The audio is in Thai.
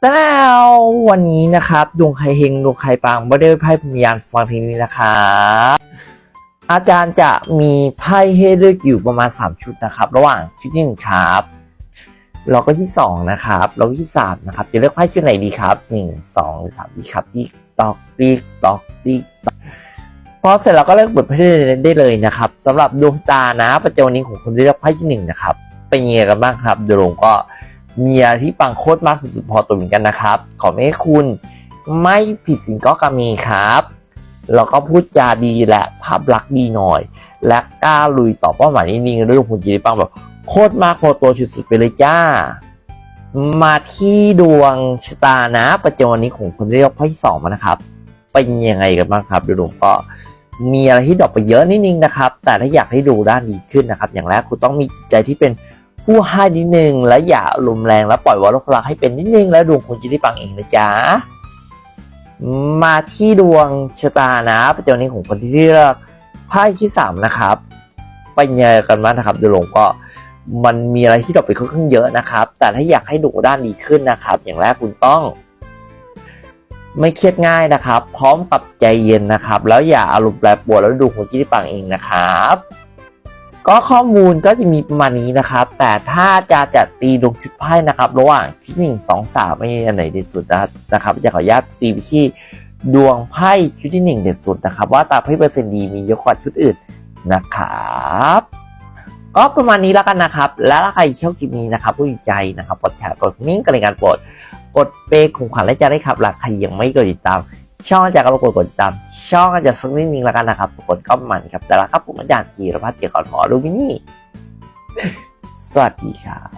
แต่แล้ววันนี้นะครับดวงใครเฮงดวงใครปังไม่ได้ไพ่พยานฟังเพลงนี้นะครับอาจารย์จะมีไพ่ให้เลือกอยู่ประมาณ 3 ชุดนะครับ ระหว่างชุดที่หนึ่งครับแล้วก็ที่สองนะครับแล้วก็ที่สามนะครับ จะเลือกไพ่ชุดไหนดีครับหนึ่งสองสามดีครับติ๊กตอกติ๊กตอกติ๊กตอกพอเสร็จเราก็เลือกบทไพ่ได้เลยนะครับสำหรับดวงตานะประจวันนี้ของคนที่เลือกไพ่ที่หนึ่งนะครับ เป็นยังไงกันบ้างครับดวงก็ เมีอะไรที่ปังโคตรมากสุดๆพอตัวเหมือนกันนะครับ ขอให้คุณไม่ผิดสินก็กามีครับแล้วก็พูดจาดีและภาพลักษณ์ดีหน่อย และกล้าลุยต่อเป้าหมายนิ่งๆเรื่องคุณจีริปังแบบโคตรมากพอตัวสุดๆไปเลยจ้า มาที่ดวงชะตานะประจำวันนี้ของคนเรียกไพ่สองมานะครับ เป็นยังไงกันบ้างครับเดี๋ยวผมก็มีอะไรที่ดรอกไปเยอะนิดนึงนะครับ แต่ถ้าอยากให้ดูด้านดีขึ้นนะครับ อย่างแรกคุณต้องมีจิตใจที่เป็น ผู้ให้นิดนึงและอย่าอารมณ์แรงแล้วปล่อยวอลพลังให้เป็นนิดนึงแล้วดวงคุณจะได้ปังเองนะจ๊ะมาที่ดวงชะตานะประจำวันนี้ของคนที่เลือกไพ่ที่สามนะครับเป็นยังไงกันบ้างนะครับดวงก็มันมีอะไรที่ดรอกไปค่อนข้างเยอะนะครับ แต่ถ้าอยากให้ดูด้านดีขึ้นนะครับ อย่างแรกคุณต้อง ไม่เครียดง่ายนะครับ พร้อมกับใจเย็นนะครับ แล้วอย่าอารมณ์แปรปรวนแล้วดูคนที่ได้ปังเองนะครับ ก็ข้อมูลก็จะมีประมาณนี้นะครับ แต่ถ้าจะจัดตีดวงชุดไพ่นะครับ ระหว่างที่หนึ่งสองสามไม่มีอันไหนเด็ดสุดนะครับจะขออนุญาตตีไปที่ดวงไพ่ชุดที่หนึ่งเด็ดสุดนะครับ ว่าตาไพ่เปอร์เซ็นต์ดีมีเยอะกว่าชุดอื่นนะครับก็ประมาณนี้แล้วกันนะครับ และถ้าใครชอบคลิปนี้นะครับผู้ดีใจนะครับกดแชร์กดมิ้งกันในการโปรดกดเปย์ของขวัญและจะได้ครับหลักใครยังไม่กดติดตาม ช่องอาจารย์ก็รบกวนกดติดตามช่องอาจารย์สักนิดนึงแล้วกันนะครับกดก็มันครับแต่ละครับผมอาจารย์จีรพัฒน์เจียรขอลูมินี่สวัสดีครับ